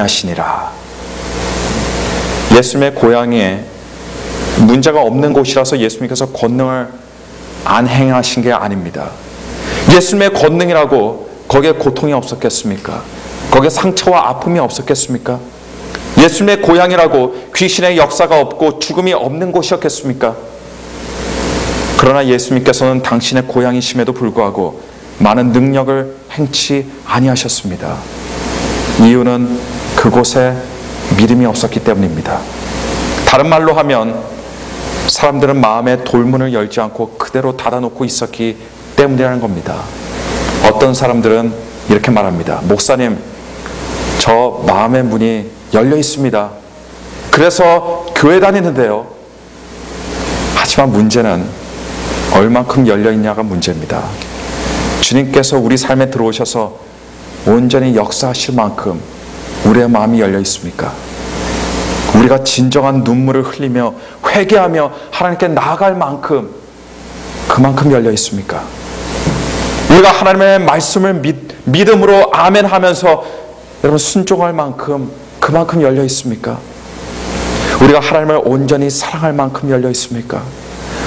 하시니라. 예수님의 고향에 문제가 없는 곳이라서 예수님께서 권능을 안 행하신 게 아닙니다. 예수님의 권능이라고 거기에 고통이 없었겠습니까? 거기에 상처와 아픔이 없었겠습니까? 예수님의 고향이라고 귀신의 역사가 없고 죽음이 없는 곳이었겠습니까? 그러나 예수님께서는 당신의 고향이심에도 불구하고 많은 능력을 행치 아니하셨습니다. 이유는 그곳에 믿음이 없었기 때문입니다. 다른 말로 하면 사람들은 마음의 돌문을 열지 않고 그대로 닫아놓고 있었기 때문이라는 겁니다. 어떤 사람들은 이렇게 말합니다. 목사님, 저 마음의 문이 열려 있습니다. 그래서 교회 다니는데요. 하지만 문제는 얼만큼 열려 있냐가 문제입니다. 주님께서 우리 삶에 들어오셔서 온전히 역사하실 만큼 우리의 마음이 열려 있습니까? 우리가 진정한 눈물을 흘리며 회개하며 하나님께 나아갈 만큼 그만큼 열려 있습니까? 우리가 하나님의 말씀을 믿, 믿음으로 아멘 하면서 여러분 순종할 만큼 그만큼 열려 있습니까? 우리가 하나님을 온전히 사랑할 만큼 열려 있습니까?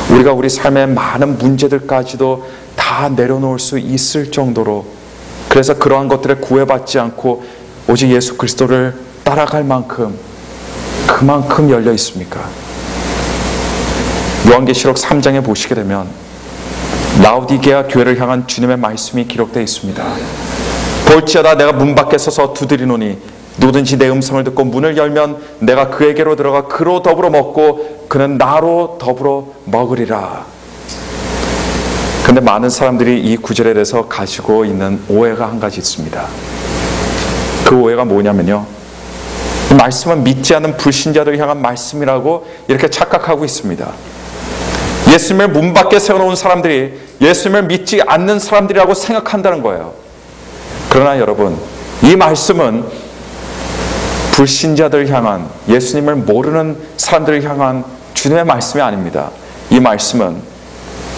우리가 우리 삶의 많은 문제들까지도 다 내려놓을 수 있을 정도로 그래서 그러한 것들에 구애받지 않고 오직 예수 그리스도를 따라갈 만큼 그만큼 열려 있습니까? 요한계시록 3장에 보시게 되면 라우디게아 교회를 향한 주님의 말씀이 기록되어 있습니다. 볼지어다 내가 문 밖에 서서 두드리노니 누구든지 내 음성을 듣고 문을 열면 내가 그에게로 들어가 그로 더불어 먹고 그는 나로 더불어 먹으리라. 근데 많은 사람들이 이 구절에 대해서 가지고 있는 오해가 한 가지 있습니다. 그 오해가 뭐냐면요. 말씀은 믿지 않는 불신자들을 향한 말씀이라고 이렇게 착각하고 있습니다. 예수님을 문 밖에 세워놓은 사람들이 예수님을 믿지 않는 사람들이라고 생각한다는 거예요. 그러나 여러분, 이 말씀은 불신자들 향한 예수님을 모르는 사람들을 향한 주님의 말씀이 아닙니다. 이 말씀은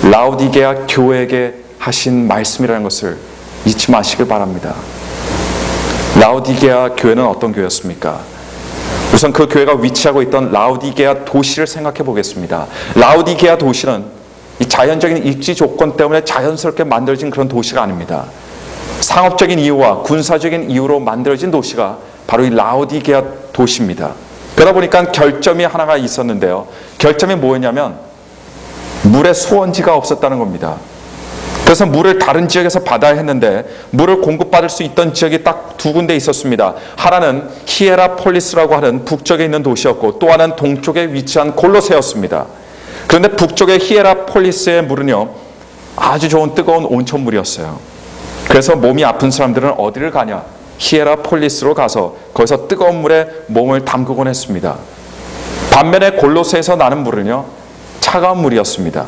라우디게아 교회에게 하신 말씀이라는 것을 잊지 마시길 바랍니다. 라우디게아 교회는 어떤 교회였습니까? 우선 그 교회가 위치하고 있던 라우디게아 도시를 생각해 보겠습니다. 라우디게아 도시는 이 자연적인 입지 조건 때문에 자연스럽게 만들어진 그런 도시가 아닙니다. 상업적인 이유와 군사적인 이유로 만들어진 도시가 바로 이 라우디게아 도시입니다. 그러다 보니까 결점이 하나가 있었는데요. 결점이 뭐였냐면 물의 수원지가 없었다는 겁니다. 그래서 물을 다른 지역에서 받아야 했는데 물을 공급받을 수 있던 지역이 딱 두 군데 있었습니다. 하나는 히에라폴리스라고 하는 북쪽에 있는 도시였고 또 하나는 동쪽에 위치한 골로세였습니다. 그런데 북쪽의 히에라폴리스의 물은요 아주 좋은 뜨거운 온천물이었어요. 그래서 몸이 아픈 사람들은 어디를 가냐? 히에라폴리스로 가서 거기서 뜨거운 물에 몸을 담그곤 했습니다. 반면에 골로새에서 나는 물은요 차가운 물이었습니다.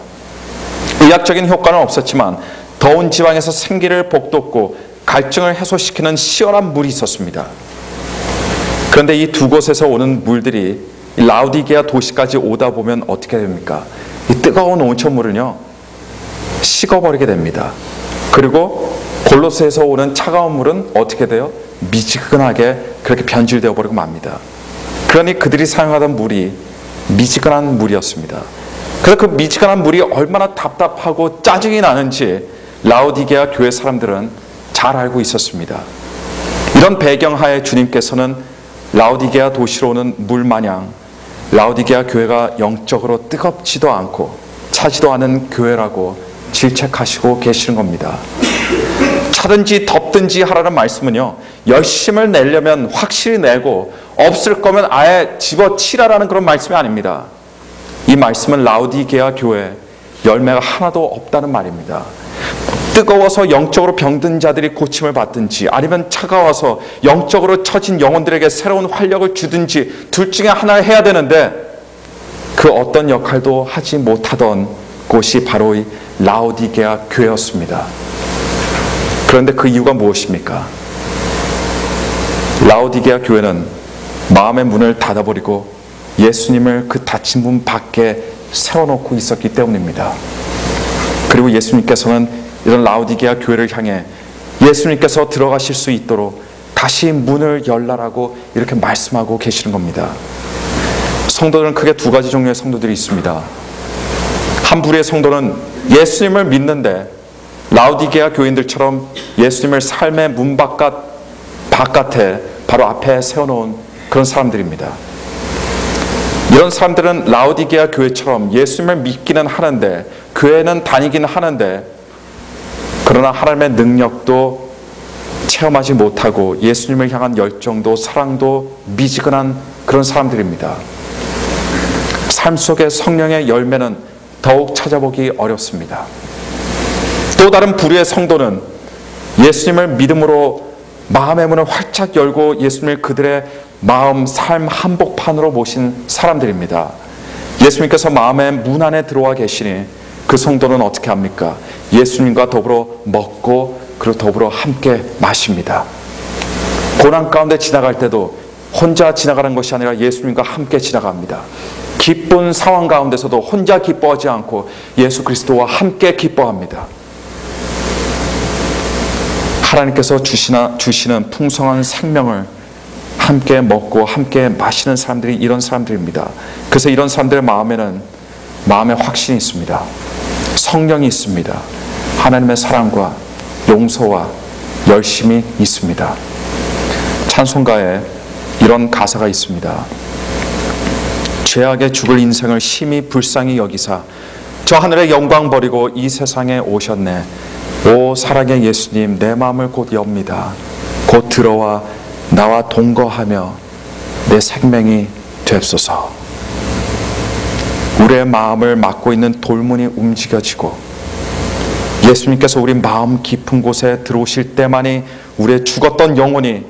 의학적인 효과는 없었지만 더운 지방에서 생기를 복돋고 갈증을 해소시키는 시원한 물이 있었습니다. 그런데 이 두 곳에서 오는 물들이 라우디게아 도시까지 오다 보면 어떻게 됩니까? 이 뜨거운 온천물은요 식어버리게 됩니다. 그리고 골로스에서 오는 차가운 물은 어떻게 돼요? 미지근하게 그렇게 변질되어 버리고 맙니다. 그러니 그들이 사용하던 물이 미지근한 물이었습니다. 그래서 그 미지근한 물이 얼마나 답답하고 짜증이 나는지 라우디게아 교회 사람들은 잘 알고 있었습니다. 이런 배경하에 주님께서는 라우디게아 도시로 오는 물 마냥 라우디게아 교회가 영적으로 뜨겁지도 않고 차지도 않은 교회라고 질책하시고 계시는 겁니다. 차든지 덥든지 하라는 말씀은요, 열심을 내려면 확실히 내고, 없을 거면 아예 집어치라라는 그런 말씀이 아닙니다. 이 말씀은 라우디게아 교회 열매가 하나도 없다는 말입니다. 뜨거워서 영적으로 병든 자들이 고침을 받든지 아니면 차가워서 영적으로 처진 영혼들에게 새로운 활력을 주든지 둘 중에 하나를 해야 되는데 그 어떤 역할도 하지 못하던 곳이 바로 이 라오디게아 교회였습니다. 그런데 그 이유가 무엇입니까? 라오디게아 교회는 마음의 문을 닫아버리고 예수님을 그 닫힌 문 밖에 세워놓고 있었기 때문입니다. 그리고 예수님께서는 이런 라우디게아 교회를 향해 예수님께서 들어가실 수 있도록 다시 문을 열라라고 이렇게 말씀하고 계시는 겁니다. 성도들은 크게 두 가지 종류의 성도들이 있습니다. 한 부류의 성도는 예수님을 믿는데 라우디게아 교인들처럼 예수님을 삶의 문 바깥 바깥에 바로 앞에 세워놓은 그런 사람들입니다. 이런 사람들은 라우디게아 교회처럼 예수님을 믿기는 하는데 교회는 다니기는 하는데 그러나 하나님의 능력도 체험하지 못하고 예수님을 향한 열정도 사랑도 미지근한 그런 사람들입니다. 삶 속의 성령의 열매는 더욱 찾아보기 어렵습니다. 또 다른 부류의 성도는 예수님을 믿음으로 마음의 문을 활짝 열고 예수님을 그들의 마음, 삶 한복판으로 모신 사람들입니다. 예수님께서 마음의 문 안에 들어와 계시니 그 성도는 어떻게 합니까? 예수님과 더불어 먹고 그리고 더불어 함께 마십니다. 고난 가운데 지나갈 때도 혼자 지나가는 것이 아니라 예수님과 함께 지나갑니다. 기쁜 상황 가운데서도 혼자 기뻐하지 않고 예수 그리스도와 함께 기뻐합니다. 하나님께서 주시나, 주시는 풍성한 생명을 함께 먹고 함께 마시는 사람들이 이런 사람들입니다. 그래서 이런 사람들의 마음에는 마음의 확신이 있습니다. 성령이 있습니다. 하나님의 사랑과 용서와 열심이 있습니다. 찬송가에 이런 가사가 있습니다. 죄악에 죽을 인생을 심히 불쌍히 여기사 저 하늘의 영광 버리고 이 세상에 오셨네. 오 사랑의 예수님 내 마음을 곧 엽니다. 곧 들어와 나와 동거하며 내 생명이 됩소서. 우리의 마음을 막고 있는 돌문이 움직여지고 예수님께서 우리 마음 깊은 곳에 들어오실 때만이 우리의 죽었던 영혼이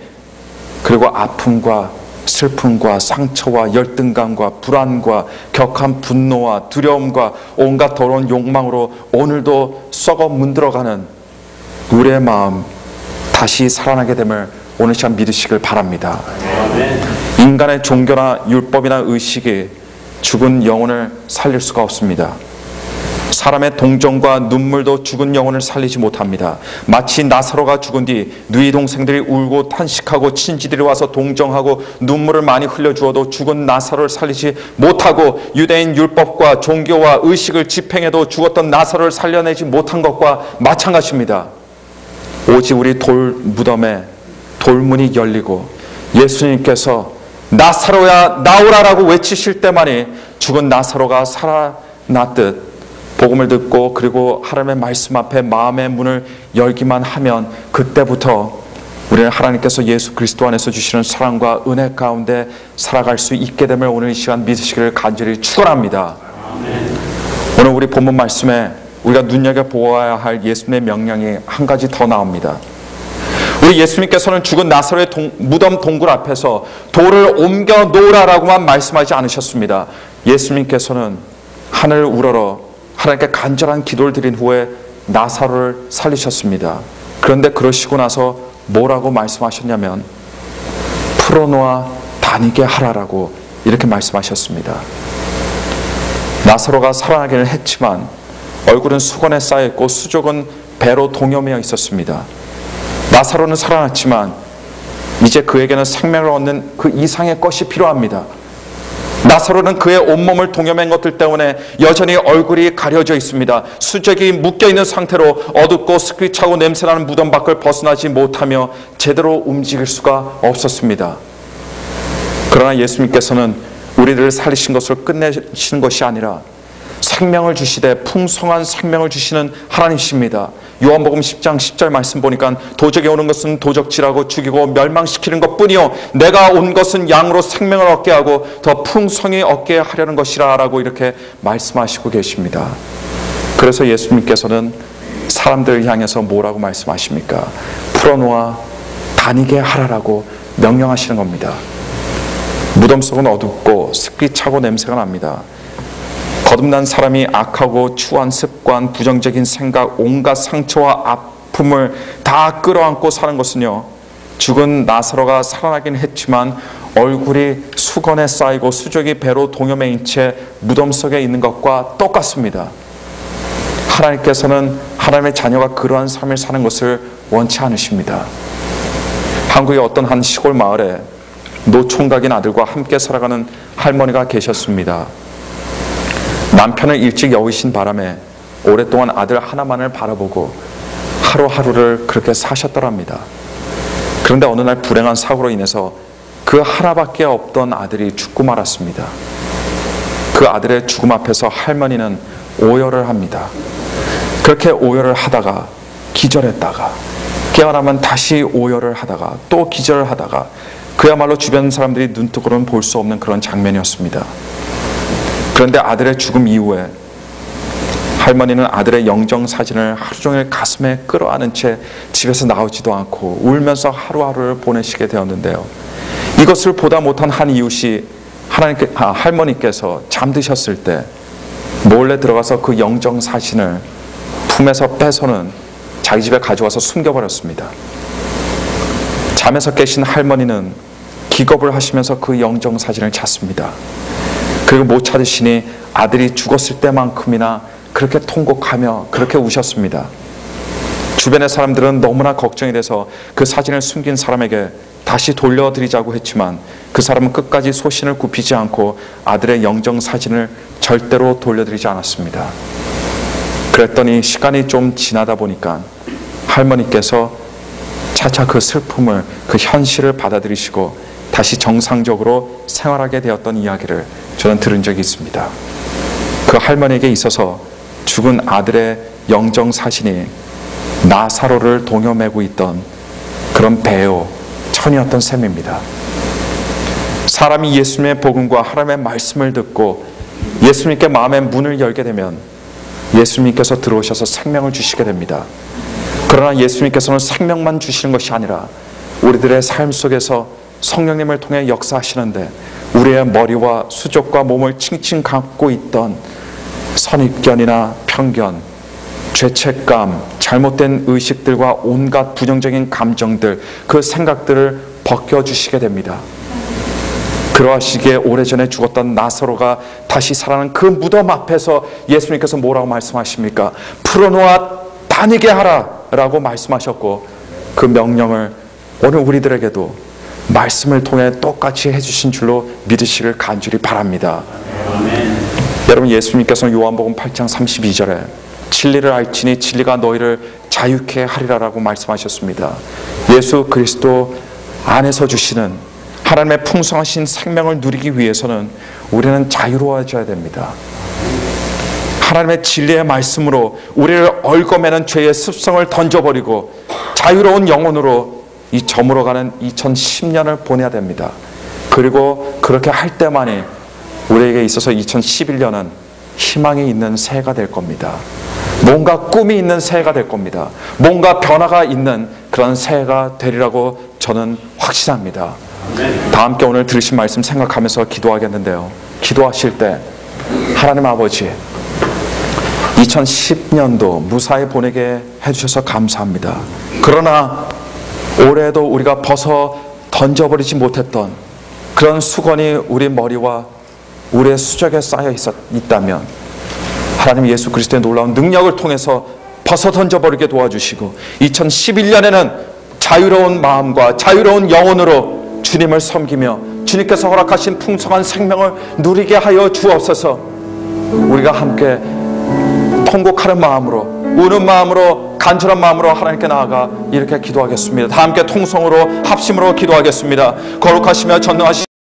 그리고 아픔과 슬픔과 상처와 열등감과 불안과 격한 분노와 두려움과 온갖 더러운 욕망으로 오늘도 썩어 문들어가는 우리의 마음 다시 살아나게 됨을 오늘 시간 믿으시길 바랍니다. 인간의 종교나 율법이나 의식이 죽은 영혼을 살릴 수가 없습니다. 사람의 동정과 눈물도 죽은 영혼을 살리지 못합니다. 마치 나사로가 죽은 뒤 누이 동생들이 울고 탄식하고 친지들이 와서 동정하고 눈물을 많이 흘려주어도 죽은 나사로를 살리지 못하고 유대인 율법과 종교와 의식을 집행해도 죽었던 나사로를 살려내지 못한 것과 마찬가지입니다. 오직 우리 돌 무덤에 돌문이 열리고 예수님께서 나사로야 나오라라고 외치실 때만이 죽은 나사로가 살아났듯 복음을 듣고 그리고 하나님의 말씀 앞에 마음의 문을 열기만 하면 그때부터 우리는 하나님께서 예수 그리스도 안에서 주시는 사랑과 은혜 가운데 살아갈 수 있게 됨을 오늘 이 시간 믿으시기를 간절히 축원합니다. 오늘 우리 본문 말씀에 우리가 눈여겨 보아야 할 예수님의 명령이 한 가지 더 나옵니다. 우리 예수님께서는 죽은 나사로의 동, 무덤 동굴 앞에서 돌을 옮겨 놓으라라고만 말씀하지 않으셨습니다. 예수님께서는 하늘 우러러 하나님께 간절한 기도를 드린 후에 나사로를 살리셨습니다. 그런데 그러시고 나서 뭐라고 말씀하셨냐면 풀어놓아 다니게 하라라고 이렇게 말씀하셨습니다. 나사로가 살아나기는 했지만 얼굴은 수건에 쌓여 있고 수족은 배로 동여매어 있었습니다. 나사로는 살아났지만 이제 그에게는 생명을 얻는 그 이상의 것이 필요합니다. 나사로는 그의 온몸을 동여맨 것들 때문에 여전히 얼굴이 가려져 있습니다. 수적이 묶여 있는 상태로 어둡고 습기 차고 냄새나는 무덤 밖을 벗어나지 못하며 제대로 움직일 수가 없었습니다. 그러나 예수님께서는 우리들을 살리신 것을 끝내시는 것이 아니라 생명을 주시되 풍성한 생명을 주시는 하나님이십니다. 요한복음 10장 10절 말씀 보니까 도적에 오는 것은 도적질하고 죽이고 멸망시키는 것뿐이요 내가 온 것은 양으로 생명을 얻게 하고 더 풍성히 얻게 하려는 것이라라고 이렇게 말씀하시고 계십니다. 그래서 예수님께서는 사람들을 향해서 뭐라고 말씀하십니까? 풀어놓아 다니게 하라라고 명령하시는 겁니다. 무덤 속은 어둡고 습기 차고 냄새가 납니다. 거듭난 사람이 악하고 추한 습관, 부정적인 생각, 온갖 상처와 아픔을 다 끌어안고 사는 것은요. 죽은 나사로가 살아나긴 했지만 얼굴이 수건에 쌓이고 수족이 배로 동여매인 채 무덤 속에 있는 것과 똑같습니다. 하나님께서는 하나님의 자녀가 그러한 삶을 사는 것을 원치 않으십니다. 한국의 어떤 한 시골 마을에 노총각인 아들과 함께 살아가는 할머니가 계셨습니다. 남편을 일찍 여의신 바람에 오랫동안 아들 하나만을 바라보고 하루하루를 그렇게 사셨더랍니다. 그런데 어느 날 불행한 사고로 인해서 그 하나밖에 없던 아들이 죽고 말았습니다. 그 아들의 죽음 앞에서 할머니는 오열을 합니다. 그렇게 오열을 하다가 기절했다가 깨어나면 다시 오열을 하다가 또 기절을 하다가 그야말로 주변 사람들이 눈뜨고는 볼 수 없는 그런 장면이었습니다. 그런데 아들의 죽음 이후에 할머니는 아들의 영정 사진을 하루 종일 가슴에 끌어안은 채 집에서 나오지도 않고 울면서 하루하루를 보내시게 되었는데요. 이것을 보다 못한 한 이웃이 하나님께 아, 할머니께서 잠드셨을 때 몰래 들어가서 그 영정 사진을 품에서 빼서는 자기 집에 가져와서 숨겨버렸습니다. 잠에서 깨신 할머니는 기겁을 하시면서 그 영정 사진을 찾습니다. 그리고 못 찾으시니 아들이 죽었을 때만큼이나 그렇게 통곡하며 그렇게 우셨습니다. 주변의 사람들은 너무나 걱정이 돼서 그 사진을 숨긴 사람에게 다시 돌려드리자고 했지만 그 사람은 끝까지 소신을 굽히지 않고 아들의 영정 사진을 절대로 돌려드리지 않았습니다. 그랬더니 시간이 좀 지나다 보니까 할머니께서 차차 그 슬픔을 그 현실을 받아들이시고 다시 정상적으로 생활하게 되었던 이야기를 저는 들은 적이 있습니다. 그 할머니에게 있어서 죽은 아들의 영정 사신이 나사로를 동요매고 있던 그런 배우 천이었던 셈입니다. 사람이 예수님의 복음과 하나님의 말씀을 듣고 예수님께 마음의 문을 열게 되면 예수님께서 들어오셔서 생명을 주시게 됩니다. 그러나 예수님께서는 생명만 주시는 것이 아니라 우리들의 삶 속에서 성령님을 통해 역사하시는데 우리의 머리와 수족과 몸을 칭칭 감고 있던 선입견이나 편견, 죄책감, 잘못된 의식들과 온갖 부정적인 감정들, 그 생각들을 벗겨주시게 됩니다. 그러하시기에 오래전에 죽었던 나사로가 다시 살아난 그 무덤 앞에서 예수님께서 뭐라고 말씀하십니까? 풀어놓아 다니게 하라 라고 말씀하셨고 그 명령을 오늘 우리들에게도 말씀을 통해 똑같이 해주신 줄로 믿으시길 간절히 바랍니다. 여러분 예수님께서는 요한복음 8장 32절에 진리를 알지니 진리가 너희를 자유케 하리라라고 말씀하셨습니다. 예수 그리스도 안에서 주시는 하나님의 풍성하신 생명을 누리기 위해서는 우리는 자유로워져야 됩니다. 하나님의 진리의 말씀으로 우리를 얽어매는 죄의 습성을 던져버리고 자유로운 영혼으로 이 저물어 가는 2010년을 보내야 됩니다. 그리고 그렇게 할 때만이 우리에게 있어서 2011년은 희망이 있는 새해가 될 겁니다. 뭔가 꿈이 있는 새해가 될 겁니다. 뭔가 변화가 있는 그런 새해가 되리라고 저는 확신합니다. 다 함께 오늘 들으신 말씀 생각하면서 기도하겠는데요. 기도하실 때 하나님 아버지 2010년도 무사히 보내게 해주셔서 감사합니다. 그러나 올해도 우리가 벗어 던져버리지 못했던 그런 수건이 우리 머리와 우리의 수적에 쌓여 있었, 있다면 하나님 예수 그리스도의 놀라운 능력을 통해서 벗어 던져버리게 도와주시고 2011년에는 자유로운 마음과 자유로운 영혼으로 주님을 섬기며 주님께서 허락하신 풍성한 생명을 누리게 하여 주옵소서. 우리가 함께 통곡하는 마음으로 우는 마음으로 간절한 마음으로 하나님께 나아가 이렇게 기도하겠습니다. 다 함께 통성으로 합심으로 기도하겠습니다. 거룩하시며 전능하시